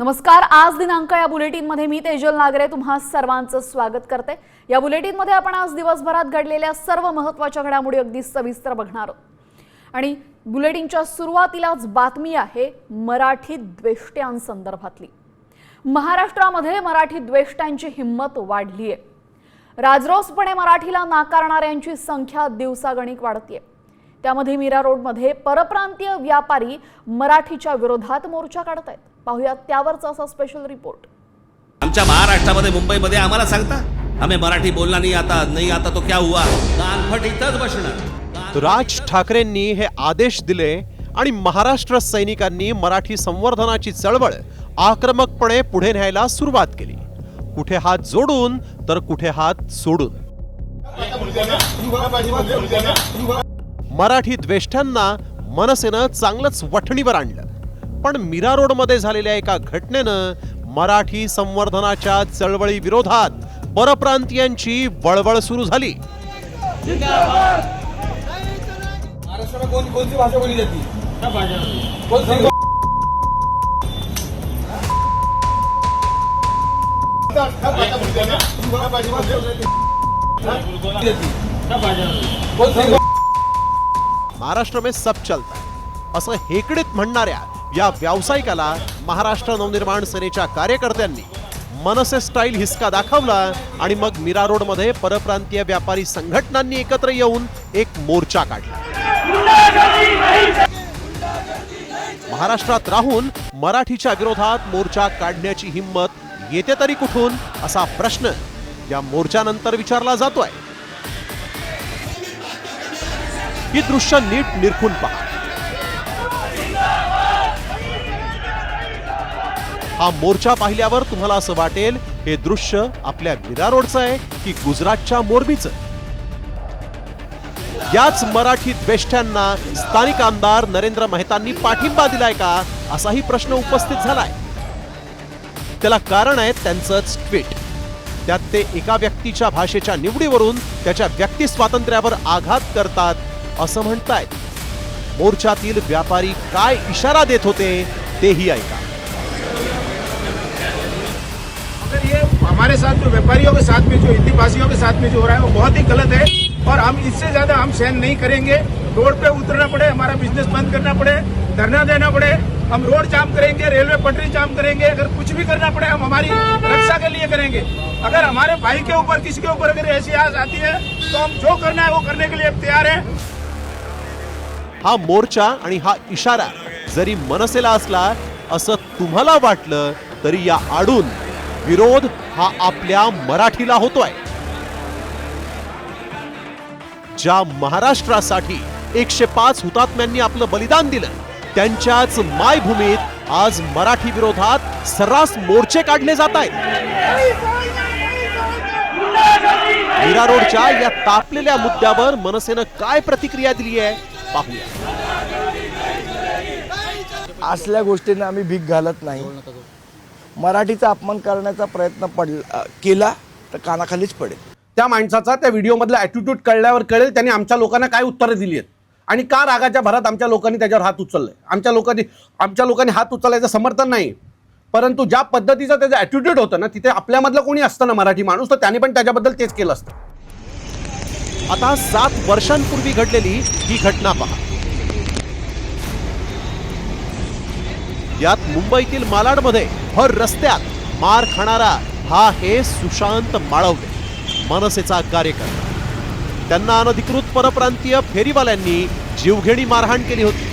नमस्कार आज दिनांक या बुलेटिनमध्ये मी तेजल नागरे तुम्हा सर्वांचं स्वागत करते. या बुलेटिनमध्ये आपण आज दिवसभरात घडलेल्या सर्व महत्त्वाच्या घडामोडी अगदी सविस्तर बघणार आहोत. आणि बुलेटिनच्या सुरुवातीलाच बातमी आहे मराठी द्वेष्ट्यांसंदर्भातली. महाराष्ट्रामध्ये मराठी द्वेष्ट्यांची हिंमत वाढली आहे राजरोसपणे मराठीला नाकारणाऱ्यांची संख्या दिवसागणिक वाढतीये. त्यामध्ये मीरा रोडमध्ये परप्रांतीय व्यापारी मराठीच्या विरोधात मोर्चा काढत आहेत पाहूयात त्यावरचा असा स्पेशल रिपोर्ट आमच्या महाराष्ट्रामध्ये मुंबईमध्ये आम्हाला सांगता? हमें मराठी बोलना नहीं आता नहीं आता तो क्या हुआ? कानफट इथंच बसणार. राज ठाकरेंनी हे आदेश दिले आणि महाराष्ट्र सैनिकांनी मराठी संवर्धनाची चळवळ आक्रमकपणे पुढे न्यायला सुरुवात केली. कुठे हात जोडून तर कुठे हात सोडून. मराठी द्वेष्टांना मनसेनं चांगलंच वठणीवर आणलं. पण मीरा रोडमध्ये झालेल्या एका घटनेनं मराठी संवर्धनाच्या चळवळी विरोधात परप्रांतीयांची वळवळ सुरू झाली. महाराष्ट्र में कौन कौन सी भाषा बोली जाती है कौन सी कौन सी महाराष्ट्र में सब चलता है। असं हेकडीत म्हणणाऱ्या या व्यावसायिकाला महाराष्ट्र नवनिर्माण सेनेच्या कार्यकर्त्यांनी मनसे स्टाईल हिसका दाखवला आणि मग मीरा रोडमध्ये परप्रांतीय व्यापारी संघटनांनी एकत्र येऊन एक मोर्चा काढला. महाराष्ट्रात राहून मराठीच्या विरोधात मोर्चा काढण्याची हिंमत येते तरी कुठून असा प्रश्न या मोर्चानंतर विचारला जातोय. ही दृश्य नीट निरखून पहा. हा मोर्चा पाहिल्यावर तुम्हाला असं वाटेल हे दृश्य आपल्या मीरा रोडचं आहे की गुजरातच्या मोरबीचं? याच मराठी द्वेष्ट्यांना स्थानिक आमदार नरेंद्र मेहतांनी पाठिंबा दिलाय का असाही प्रश्न उपस्थित झालाय. त्याला कारण आहे त्यांचंच ट्विट. त्यात ते एका व्यक्तीच्या भाषेच्या निवडीवरून त्याच्या व्यक्ती स्वातंत्र्यावर आघात करतात असं म्हणतायत. मोर्चातील व्यापारी काय इशारा देत होते तेही ऐका. हमारे साथ जो व्यापारियों के साथ में जो हिंदी भाषियों के साथ में जो हो रहा है वो बहुत ही गलत है। और हम इससे ज्यादा हम सहन नहीं करेंगे। रोड पे उतरना पड़े हमारा बिजनेस बंद करना पड़े धरना देना पड़े हम रोड जाम करेंगे रेलवे पटरी जाम करेंगे अगर कुछ भी करना पड़े हम हमारी रक्षा के लिए करेंगे। अगर हमारे भाई के ऊपर किसी के ऊपर अगर ऐसी आज़ आती है तो हम जो करना है वो करने के लिए तैयार है। हा मोर्चा आणि हा इशारा जरी मनसेला असला असं तुम्हाला वाटलं तरी या आडून विरोध हा आपल्या मराठीला होतोय. ज्या महाराष्ट्रासाठी एकशे पाच हुतात्म्यांनी आपलं बलिदान दिलं त्यांच्याच मायभूमीत आज मराठी विरोधात सर्रास मोर्चे काढले जात आहेत. मीरा रोडच्या या तापलेल्या मुद्द्यावर मनसेनं काय प्रतिक्रिया दिली आहे पाहूया. असल्या गोष्टींना आम्ही भीक घालत नाही. मराठीचा अपमान करण्याचा प्रयत्न पडला केला तर कानाखालीच पडेल. त्या माणसाचा त्या व्हिडिओमधला ॲटिट्यूड कळल्यावर कळेल त्यांनी आमच्या लोकांना काय उत्तरं दिली आहेत. आणि का रागाच्या भरात आमच्या लोकांनी त्याच्यावर हात उचललाय? आमच्या लोकांनी आमच्या लोकांनी हात उचलायचं समर्थन नाही. परंतु ज्या पद्धतीचं त्याचं ॲटिट्यूड होतं ना तिथे आपल्यामधलं कोणी असतं ना मराठी माणूस तर त्याने पण त्याच्याबद्दल तेच केलं असतं. आता सात वर्षांपूर्वी घडलेली ही घटना पहा. यात मुंबईतील मालाडमध्ये भर रस्त्यात मार खाणारा हा हे सुशांत माळवले मनसेचा कार्यकर्ता. त्यांना अनधिकृत परप्रांतीय फेरीवाल्यांनी जीवघेणी मारहाण केली होती.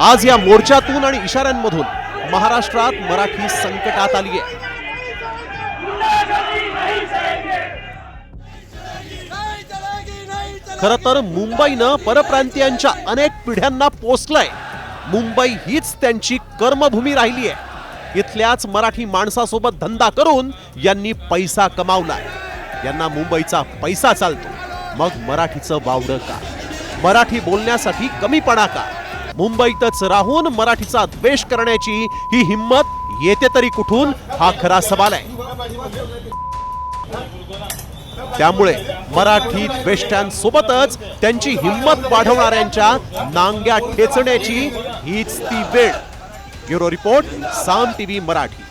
आज या मोर्चातून आणि इशाऱ्यांमधून महाराष्ट्रात मराठी संकटात आली आहे खर तर मुंबईनं परप्रांतीयांच्या अनेक पिढ्यांना पोचलंय मुंबई हीच त्यांची कर्मभूमी राहिली आहे इथल्याच मराठी माणसासोबत धंदा करून यांनी पैसा कमावलाय. यांना मुंबईचा पैसा चालतो. मग मराठीचं वावडं का? मराठी बोलण्यासाठी कमीपणा का? मुंबईतच राहून मराठीचा द्वेष करण्याची ही हिंमत येते तरी कुठून? हा खरा सवाल आहे. त्यामुळे मराठीत बेष्ट्यांसोबतच त्यांची हिंमत वाढवणाऱ्यांच्या नांग्या ठेचण्याची हीच ती वेळ. Bureau report Saam TV Marathi.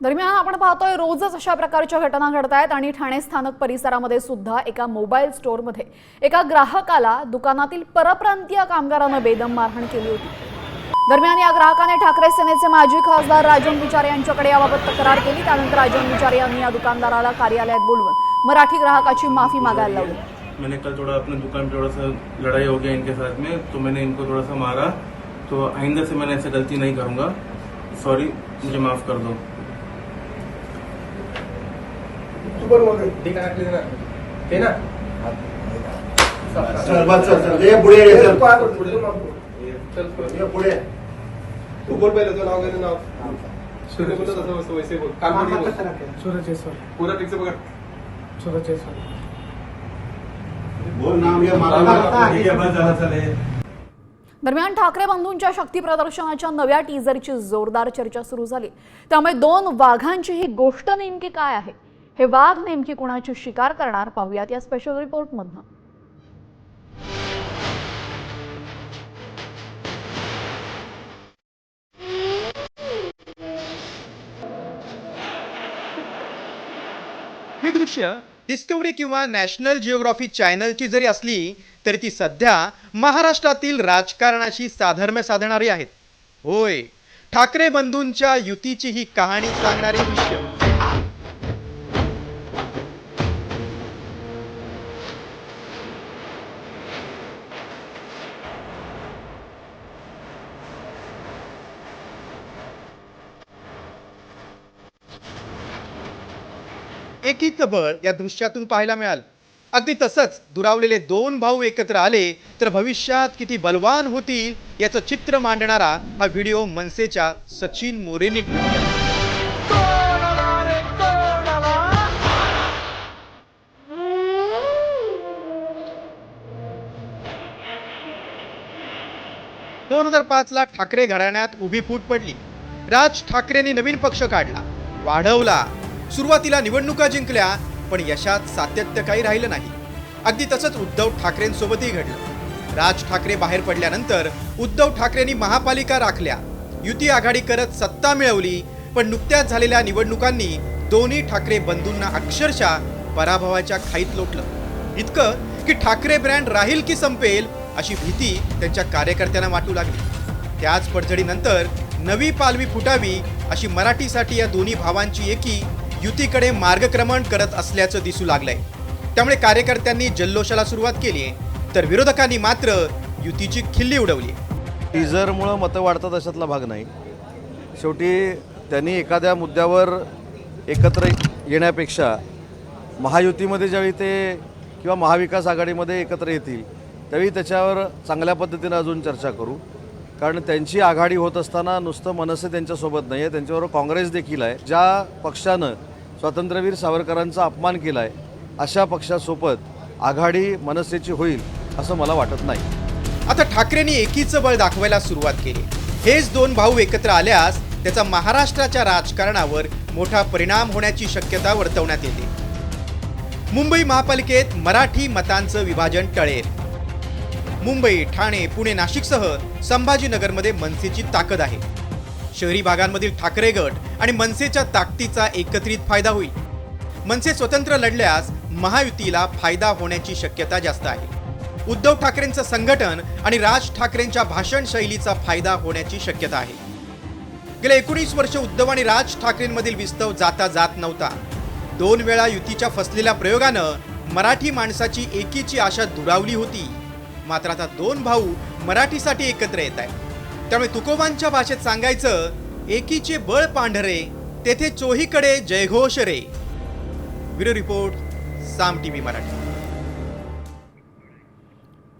दरम्यान आपण पाहतोय रोजच अशा प्रकारच्या घटना घडत आहेत आणि ठाणे स्थानक परिसरामध्ये सुद्धा एका मोबाईल स्टोअरमध्ये एका ग्राहकाला दुकानातील परप्रांतीय कामगारानं बेदम मारहाण केली होती. दरम्यान या ग्राहकाने ठाकरे सेनेचे माजी खासदार राजन विचारे यांच्याकडे याबाबत तक्रार केली. त्यानंतर राजन विचारे यांनी या दुकानदाराला कार्यालयात बोलवून मराठी ग्राहकाची माफी मागायला लावली. मैंने कल थोड़ा अपने दुकान पे थोड़ा सा लड़ाई हो गया इनके साथ में तो मैंने इनको थोड़ा सा मारा। तो आइंदा से मैंने ऐसे गलती नहीं करूंगा। सॉरी मुझे माफ कर दो। चल चल चल. ये पुढे ये, चल. ये पुढे. तू बोल पहिले तो नाव घे नाव? सूर्य बोलत असं वैसे वैसे बोल. कान बोल. सूरज जयस्वाल पूरा ठीक से पकड़ सूरज जयस्वाल बोल नाम ये मारा ठीक बस ज्यादा चले दरम्यान ठाकरे बंधूंच्या शक्ती प्रदर्शनाच्या नव्या टीझरची जोरदार चर्चा सुरू झाली. त्यामुळे दोन वाघांची ही गोष्ट नेमकी काय आहे? हे वाघ नेमकी कुणाची शिकार करणार? पाहूयात या स्पेशल रिपोर्टमधनं दृश्य डिस्कवरी किंवा नॅशनल जिओग्राफी चॅनलची जरी असली तरी ती सध्या महाराष्ट्रातील राजकारणाशी साधर्म्य साधणारी आहेत. होय ठाकरे बंधूंच्या युतीची ही कहाणी सांगणारे दृश्य. एकीचं बळ या दृश्यातून पाहायला मिळालं. अगदी तसंच दुरावलेले दोन भाऊ एकत्र आले तर भविष्यात किती बलवान होतील याचं चित्र मांडणारा हा व्हिडिओ मनसेच्या सचिन मोरेने दोन हजार पाच ला ठाकरे घराण्यात उभी फूट पडली. राज ठाकरेंनी नवीन पक्ष काढला. वाढवला. सुरुवातीला निवडणुका जिंकल्या पण यशात सातत्य काही राहिलं नाही. अगदी तसंच उद्धव ठाकरेंसोबतही घडलं. राज ठाकरे बाहेर पडल्यानंतर उद्धव ठाकरेंनी महापालिका राखल्या. युती आघाडी करत सत्ता मिळवली पण नुकत्याच झालेल्या निवडणुकांनी दोन्ही ठाकरे बंधूंना अक्षरशः पराभवाच्या खाईत लोटलं. इतकं की ठाकरे ब्रँड राहील की संपेल अशी भीती त्यांच्या कार्यकर्त्यांना वाटू लागली. त्याच पडझडीनंतर नवी पालवी फुटावी अशी मराठीसाठी या दोन्ही भावांची एकी युतीकडे मार्गक्रमण करत असल्याचं दिसू लागलंय. त्यामुळे कार्यकर्त्यांनी जल्लोषाला सुरुवात केली आहे. तर विरोधकांनी मात्र युतीची खिल्ली उडवली टीजरमुळं मतं वाढतात अशातला भाग नाही. शेवटी त्यांनी एखाद्या मुद्द्यावर एकत्र येण्यापेक्षा महायुतीमध्ये ज्यावेळी ते किंवा महाविकास आघाडीमध्ये एकत्र येतील त्यावेळी त्याच्यावर चांगल्या पद्धतीनं अजून चर्चा करू. कारण त्यांची आघाडी होत असताना नुसतं मनसे त्यांच्यासोबत नाही आहे त्यांच्याबरोबर काँग्रेस देखील आहे. ज्या पक्षानं स्वातंत्र्यवीर सावरकरांचा अपमान केला आहे अशा पक्षासोबत आघाडी मनसेची होईल असं मला वाटत नाही. आता ठाकरेंनी एकीचं बळ दाखवायला सुरुवात केली. हेच दोन भाऊ एकत्र आल्यास त्याचा महाराष्ट्राच्या राजकारणावर मोठा परिणाम होण्याची शक्यता वर्तवण्यात येते. मुंबई महापालिकेत मराठी मतांचं विभाजन टळेल. मुंबई ठाणे पुणे नाशिकसह संभाजीनगरमध्ये मनसेची ताकद आहे. शहरी भागांमधील ठाकरे गट आणि मनसेच्या ताकदीचा एकत्रित फायदा होईल. मनसे स्वतंत्र लढल्यास महायुतीला फायदा होण्याची शक्यता जास्त आहे. उद्धव ठाकरेंचं संघटन आणि राज ठाकरेंच्या भाषण शैलीचा फायदा होण्याची शक्यता आहे. गेल्या एकोणीस वर्ष उद्धव आणि राज ठाकरेंमधील विस्तव जाता जात नव्हता. दोन वेळा युतीच्या फसलेल्या प्रयोगानं मराठी माणसाची एकीची आशा दुरावली होती. मात्र आता दोन भाऊ मराठीसाठी एकत्र येत आहेत. त्यामुळे तुकोबांच्या भाषेत सांगायचं एकीचे बळ पांढरे तेथे चोहीकडे जयघोष रे. Bureau report Saam TV Marathi.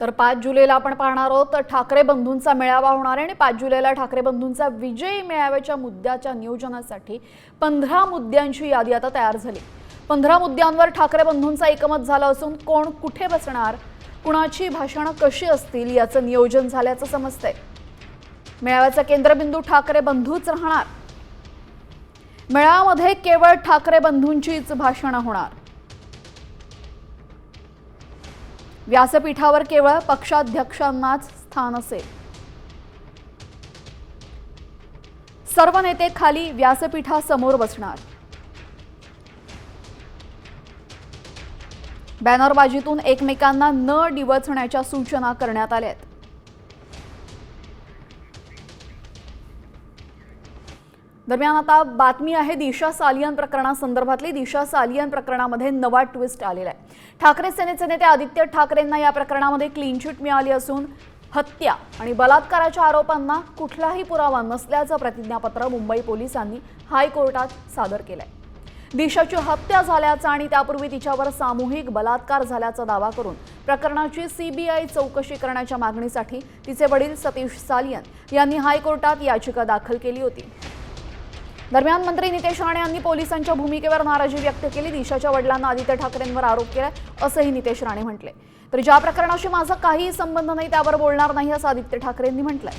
तर पाच जुलैला आपण पाहणार आहोत तर ठाकरे बंधूंचा मेळावा होणार आहे आणि पाच जुलैला ठाकरे बंधूंचा विजयी मेळाव्याच्या मुद्द्याच्या नियोजनासाठी पंधरा मुद्द्यांची यादी आता तयार झाली. पंधरा मुद्द्यांवर ठाकरे बंधूंचा एकमत झालं असून कोण कुठे बसणार कुणाची भाषणं कशी असतील याचं नियोजन झाल्याचं समजतंय. मेळाव्याचा केंद्रबिंदू ठाकरे बंधूच राहणार. मेळाव्यामध्ये केवळ ठाकरे बंधूंचीच भाषणं होणार. व्यासपीठावर केवळ पक्षाध्यक्षांनाच स्थान असेल. सर्व नेते खाली व्यासपीठासमोर बसणार. बॅनरबाजीतून एकमेकांना न डिवचण्याच्या सूचना करण्यात आल्या आहेत दरम्यान आता बातमी आहे दिशा सालियन प्रकरणासंदर्भातली. दिशा सालियन प्रकरणामध्ये नवा ट्विस्ट आलेला आहे. ठाकरे सेनेचे नेते आदित्य ठाकरेंना या प्रकरणामध्ये क्लीन चिट मिळाली असून हत्या आणि बलात्काराच्या आरोपांना कुठलाही पुरावा नसल्याचं प्रतिज्ञापत्र मुंबई पोलिसांनी हायकोर्टात सादर केलंय. दिशाची हत्या झाल्याचा आणि त्यापूर्वी तिच्यावर सामूहिक बलात्कार झाल्याचा दावा करून प्रकरणाची सीबीआय चौकशी करण्याच्या मागणीसाठी तिचे वडील सतीश सालियन यांनी हायकोर्टात याचिका दाखल केली होती. दरम्यान मंत्री नितेश राणे यांनी पोलिसांच्या भूमिकेवर नाराजी व्यक्त केली. दिशाच्या वडिलांना आदित्य ठाकरेंवर आरोप केलाय असंही नितेश राणे म्हटले. तर ज्या प्रकरणाशी माझा काहीही संबंध नाही त्यावर बोलणार नाही असं आदित्य ठाकरेंनी म्हटलंय.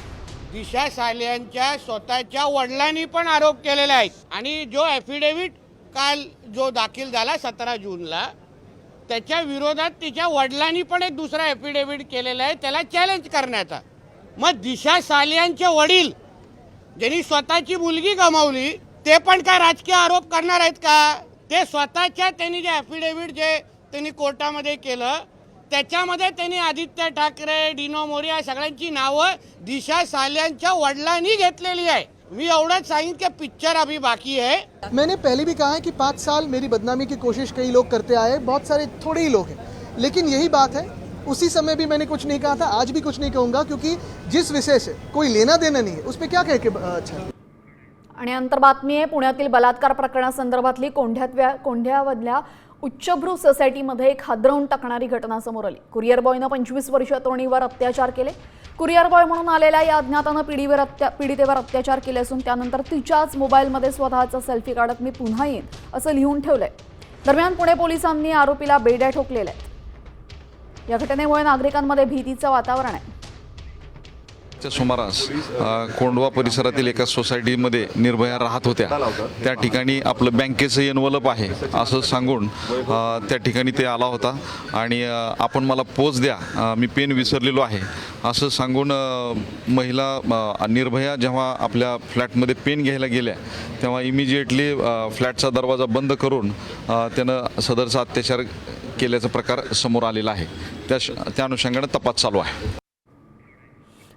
दिशा सालियांच्या स्वतःच्या वडिलांनी पण आरोप केलेले आहेत. आणि जो ॲफिडेव्हिट काल जो दाखल झाला सतरा जूनला त्याच्या विरोधात तिच्या वडिलांनी पण एक दुसरा ॲफिडेव्हिट केलेला आहे त्याला चॅलेंज करण्याचा. मग दिशा सालियांचे वडील ज्यांनी स्वतःची मुलगी गमावली ते पण काय राजकीय आरोप करणार आहेत का? ते स्वतःच्या त्यांनी जे ॲफिडेव्हिट जे त्यांनी कोर्टामध्ये केलं त्याच्यामध्ये त्यांनी आदित्य ठाकरे डिनो मोरे या सगळ्यांची नावं दिशा साल्यांच्या वडिलांनी घेतलेली आहे. मी एवढंच सांगितलं की पिक्चर अभी बाकी है मैंने पहले भी कहा है कि पाँच साल मेरी बदनामी की कोशिश कई लोग करते आए बहुत सारे थोड़े ही लोग हैं। लेकिन यही बात है उसी समय भी मैंने कुछ नहीं कहा था आज भी कुछ नहीं कहूँगा क्योंकि जिस विषय से कोई लेना देना नहीं है उस पर क्या कह के अच्छा। आणि अंतर बातमी आहे पुण्यातील बलात्कार प्रकरणासंदर्भातली कोंढ्यातव्या कोंढ्यामधल्या उच्चभ्रू सोसायटीमध्ये एक हादरवून टाकणारी घटना समोर आली. कुरिअर बॉयनं पंचवीस वर्षीय तरुणीवर अत्याचार केले. कुरिअर बॉय म्हणून आलेल्या या अज्ञातानं पिढीवर अत्या पीडितेवर अत्याचार केले असून त्यानंतर तिच्याच मोबाईलमध्ये स्वतःचा सेल्फी काढत मी पुन्हा येईन असं लिहून ठेवलंय. दरम्यान पुणे पोलिसांनी आरोपीला बेड्या ठोकलेल्या आहेत. या घटनेमुळे नागरिकांमध्ये भीतीचं वातावरण आहे. सुमारास कोंडवा परिसरातील एका सोसायटीमध्ये निर्भया राहत होत्या. त्या ठिकाणी आपलं बँकेचं एनवलप आहे असं सांगून त्या ठिकाणी ते आला होता. आणि आपण मला पोच द्या. मी पेन विसरलेलो आहे. असं सांगून महिला निर्भया जेव्हा आपल्या फ्लॅटमध्ये पेन घ्यायला गेल्या तेव्हा इमिजिएटली फ्लॅटचा दरवाजा बंद करून त्यानं सदरचा अत्याचार केल्याचा प्रकार समोर आलेला आहे. त्या त्या अनुषंगानं तपास चालू आहे.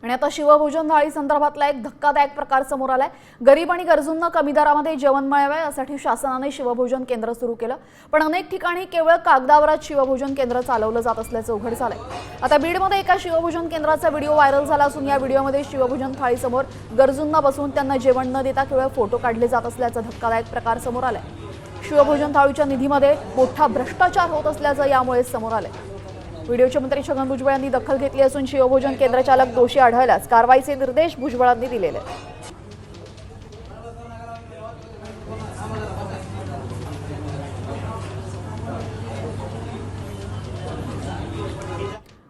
आणि आता शिवभोजन थाळी संदर्भातला एक धक्कादायक प्रकार समोर आलाय. गरीब आणि गरजूंना कमी दरामध्ये जेवण मिळावे यासाठी शासनाने शिवभोजन केंद्र सुरू केलं. पण अनेक ठिकाणी केवळ कागदावरच शिवभोजन केंद्र चालवलं जात असल्याचं उघड झालंय. आता बीडमध्ये एका शिवभोजन केंद्राचा व्हिडिओ व्हायरल झाला असून या व्हिडिओमध्ये शिवभोजन थाळीसमोर गरजूंना बसून त्यांना जेवण न देता केवळ फोटो काढले जात असल्याचा धक्कादायक प्रकार समोर आलाय. शिवभोजन थाळीच्या निधीमध्ये मोठा भ्रष्टाचार होत असल्याचं यामुळे समोर आलंय. व्हिडिओचे मंत्री छगन भुजबळ यांनी दखल घेतली असून शिवभोजन केंद्र चालक दोषी आढळल्यास कारवाईचे निर्देश भुजबळांनी दिलेले.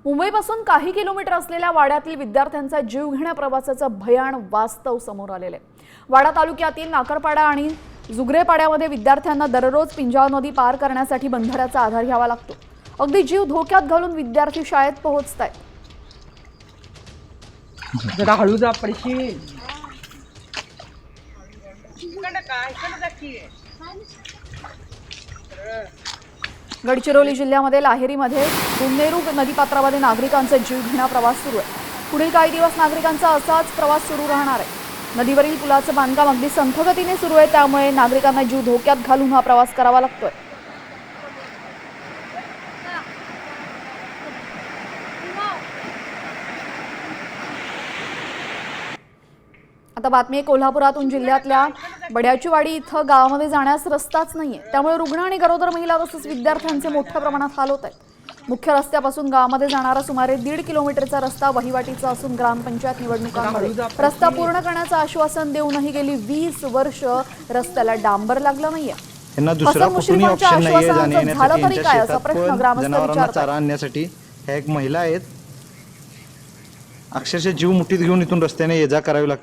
मुंबईपासून काही किलोमीटर असलेल्या वाड्यातील विद्यार्थ्यांचा जीवघेण्या प्रवासाचं भयान वास्तव समोर आलेलं. आहे वाडा तालुक्यातील नाकरपाडा आणि जुगरेपाड्यामध्ये विद्यार्थ्यांना दररोज पिंजाळ नदी पार करण्यासाठी बंधाऱ्याचा आधार घ्यावा लागतो. अगदी जीव धोक्यात घालून विद्यार्थी शाळेत पोहोचत आहेत जरा हळू जा पडशील गडचिरोली जिल्ह्यामध्ये लाहेरीमध्ये गुन्नेरू नदीपात्रामध्ये नागरिकांचा जीव घेणा प्रवास सुरू आहे. पुढील काही दिवस नागरिकांचा असाच प्रवास सुरू राहणार आहे. नदीवरील पुलाचं बांधकाम अगदी संथगतीने सुरू आहे त्यामुळे नागरिकांना जीव धोक्यात घालून हा प्रवास करावा लागतोय. आता बातमी आहे कोल्हापुरातून जिल्ह्यातल्या बड्याचीवाडी इथं गावामध्ये जाण्यास रस्ताच नाहीये. त्यामुळे रुग्ण आणि गरोदर महिला तसंच विद्यार्थ्यांचे मोठ्या प्रमाणात हाल होत आहेत. मुख्य रस्त्यापासून गावामध्ये जाणारा सुमारे दीड किलोमीटरचा रस्ता वहिवाटीचा असून ग्रामपंचायत निवडणुकांमध्ये रस्ता पूर्ण करण्याचं आश्वासन देऊनही गेली वीस वर्ष रस्त्याला डांबर लागलं नाहीये. यांना दुसरा कुठूनही ऑप्शन येण्यासाठी यांच्या शेतात पण जनावरांना चारा आणण्यासाठी ह्या एक महिला आहेत. अक्षरशः जीव मुठीत घेऊन इथून रस्त्याने ये जा करावी लागते.